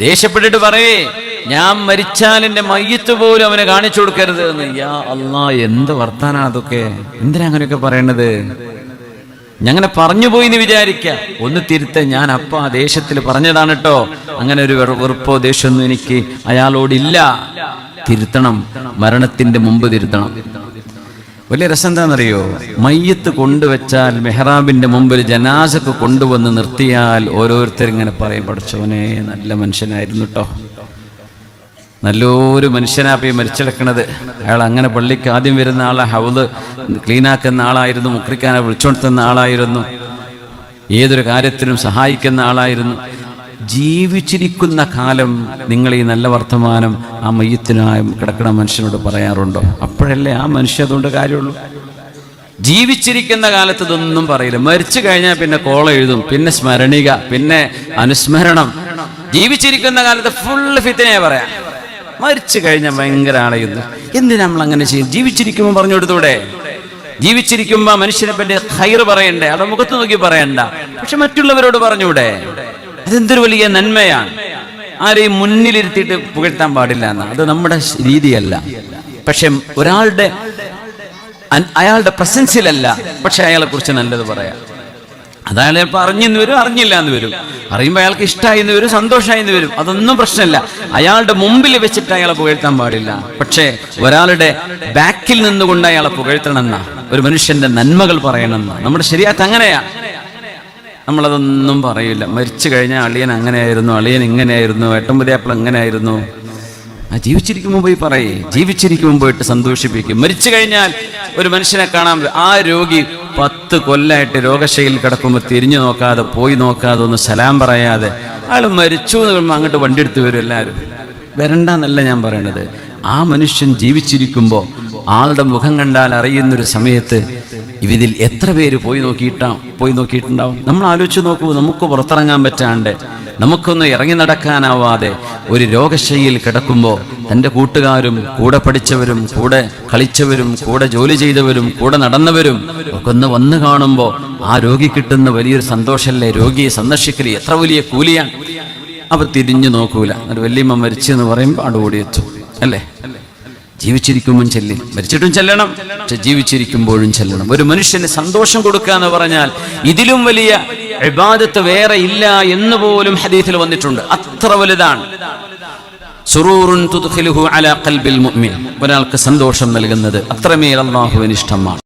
ദേഷ്യപ്പെട്ടിട്ട് പറയേ ഞാൻ മരിച്ചാൽ എന്റെ മയ്യത്ത് പോലും അവനെ കാണിച്ചു കൊടുക്കരുത് എന്ന്. യാ അല്ലാ എന്ത് വർത്താനാ അതൊക്കെ? എന്തിനാ അങ്ങനെയൊക്കെ പറയണത്? ഞങ്ങനെ പറഞ്ഞു പോയി എന്ന് വിചാരിക്ക. ഒന്ന് തിരുത്ത ഞാൻ അപ്പ ആ ദേശത്തിൽ പറഞ്ഞതാണ് കേട്ടോ അങ്ങനെ ഒരു വെറു- വെറുപ്പോ ദേഷ്യമൊന്നും എനിക്ക് അയാളോടില്ല. തിരുത്തണം. മരണത്തിന്റെ മുമ്പ് തിരുത്തണം. വലിയ രസം എന്താണെന്നറിയോ മയ്യത്ത് കൊണ്ടുവച്ചാൽ മെഹ്റാബിന്റെ മുമ്പിൽ ജനാസക്ക് കൊണ്ടുവന്ന് നിർത്തിയാൽ ഓരോരുത്തരിങ്ങനെ പറയും പഠിച്ചവനെ നല്ല മനുഷ്യനായിരുന്നു കേട്ടോ നല്ലൊരു മനുഷ്യനാ പോയി മരിച്ചെടുക്കണത്. അയാൾ അങ്ങനെ പള്ളിക്ക് ആദ്യം വരുന്ന ആളെ ഹൗൽ ക്ലീനാക്കുന്ന ആളായിരുന്നു മുക്രിക്കാനെ വിളിച്ചോണ്ടുന്ന ആളായിരുന്നു ഏതൊരു കാര്യത്തിനും സഹായിക്കുന്ന ആളായിരുന്നു. ജീവിച്ചിരിക്കുന്ന കാലം നിങ്ങൾ ഈ നല്ല വർത്തമാനം ആ മയ്യത്തിനായും കിടക്കണ മനുഷ്യനോട് പറയാറുണ്ടോ? അപ്പോഴല്ലേ ആ മനുഷ്യ അതുകൊണ്ട് കാര്യമുള്ളൂ. ജീവിച്ചിരിക്കുന്ന കാലത്ത് ഇതൊന്നും പറയില്ല. മരിച്ചു കഴിഞ്ഞാൽ പിന്നെ കോള എഴുതും പിന്നെ സ്മരണിക പിന്നെ അനുസ്മരണം. ജീവിച്ചിരിക്കുന്ന കാലത്ത് ഫുള്ള് ഫിത്തിനെ പറയാം. മരിച്ചു കഴിഞ്ഞാൽ ഭയങ്കര ആളയുന്നു. എന്തിനാ നമ്മൾ അങ്ങനെ ചെയ്യും? ജീവിച്ചിരിക്കുമ്പോൾ പറഞ്ഞു കൊടുത്തൂടെ ജീവിച്ചിരിക്കുമ്പോ മനുഷ്യനെ പറ്റി ഹൈർ പറയണ്ടേ? അവിടെ മുഖത്ത് നോക്കി പറയണ്ട. പക്ഷെ മറ്റുള്ളവരോട് പറഞ്ഞൂടെ അതെന്തൊരു വലിയ നന്മയാണ്. ആരെയും മുന്നിലിരുത്തിയിട്ട് പുകഴ്ത്താൻ പാടില്ല എന്ന്. അത് നമ്മുടെ രീതിയല്ല. പക്ഷെ ഒരാളുടെ അയാളുടെ പ്രസൻസിലല്ല. പക്ഷെ അയാളെ കുറിച്ച് നല്ലത് പറയാം. അതായത് ചിലപ്പോൾ അറിഞ്ഞെന്ന് വരും അറിഞ്ഞില്ല എന്ന് വരും. അറിയുമ്പോൾ അയാൾക്ക് ഇഷ്ടമായി എന്ന് വരും സന്തോഷമായി എന്ന് വരും. അതൊന്നും പ്രശ്നമില്ല. അയാളുടെ മുമ്പിൽ വെച്ചിട്ട് അയാളെ പുകഴ്ത്താൻ പാടില്ല. പക്ഷേ ഒരാളുടെ ബാക്കിൽ നിന്നുകൊണ്ട് അയാളെ പുകഴ്ത്തണമെന്ന ഒരു മനുഷ്യന്റെ നന്മകൾ പറയണമെന്ന നമ്മുടെ ശരിയാത്ത് അങ്ങനെയാ. നമ്മളതൊന്നും പറയില്ല മരിച്ചു കഴിഞ്ഞാൽ അളിയൻ അങ്ങനെയായിരുന്നു അളിയൻ ഇങ്ങനെയായിരുന്നു ഏട്ടമ്പതിയാപ്പിൾ എങ്ങനെയായിരുന്നു ആ ജീവിച്ചിരിക്കുമ്പോൾ പോയി പറയേ. ജീവിച്ചിരിക്കുമ്പോൾ പോയിട്ട് സന്തോഷിപ്പിക്കും. മരിച്ചു കഴിഞ്ഞാൽ ഒരു മനുഷ്യനെ കാണാൻ ആ രോഗി പത്ത് കൊല്ലായിട്ട് രോഗശൈലിയിൽ കിടക്കുമ്പോൾ തിരിഞ്ഞു നോക്കാതെ പോയി നോക്കാതെ ഒന്ന് സലാം പറയാതെ അയാൾ മരിച്ചു എന്ന് പറയുമ്പോൾ അങ്ങോട്ട് വണ്ടി എടുത്ത് വരും എല്ലാവരും. വരണ്ടെന്നല്ല ഞാൻ പറയണത്. ആ മനുഷ്യൻ ജീവിച്ചിരിക്കുമ്പോൾ ആളുടെ മുഖം കണ്ടാൽ അറിയുന്നൊരു സമയത്ത് ഇതിൽ എത്ര പേര് പോയി നോക്കിയിട്ടാ പോയി നോക്കിയിട്ടുണ്ടാവും? നമ്മൾ ആലോചിച്ച് നോക്കൂ നമുക്ക് പുറത്തിറങ്ങാൻ പറ്റാണ്ട് നമുക്കൊന്ന് ഇറങ്ങി നടക്കാനാവാതെ ഒരു രോഗശൈലിയിൽ കിടക്കുമ്പോൾ തന്റെ കൂട്ടുകാരും കൂടെ പഠിച്ചവരും കൂടെ കളിച്ചവരും കൂടെ ജോലി ചെയ്തവരും കൂടെ നടന്നവരും ഒക്കെ ഒന്ന് വന്നു കാണുമ്പോൾ ആ രോഗി കിട്ടുന്ന വലിയൊരു സന്തോഷമല്ലേ? രോഗിയെ സന്ദർശിക്കൽ എത്ര വലിയ കൂലിയാണ്. അവർ തിരിഞ്ഞു നോക്കൂല. ഒരു മരിച്ചു എന്ന് പറയുമ്പോൾ അടുകൂടി ഓടിയെത്തും അല്ലേ? ജീവിച്ചിരിക്കുമ്പോൾ ചെല്ലി. മരിച്ചിട്ടും ചെല്ലണം പക്ഷെ ജീവിച്ചിരിക്കുമ്പോഴും ചെല്ലണം. ഒരു മനുഷ്യന് സന്തോഷം കൊടുക്കുക എന്ന് പറഞ്ഞാൽ ഇതിലും വലിയ ഇബാദത്ത് വേറെ ഇല്ല എന്ന് പോലും ഹദീസിൽ വന്നിട്ടുണ്ട്. അത്ര വലുതാണ്. സുറൂറുൻ അലാ ഖൽബിൽ മുഅ്മിൻ. ഒരാൾക്ക് സന്തോഷം നൽകുന്നത് അത്രമേൽ അള്ളാഹുവിന് ഇഷ്ടമാണ്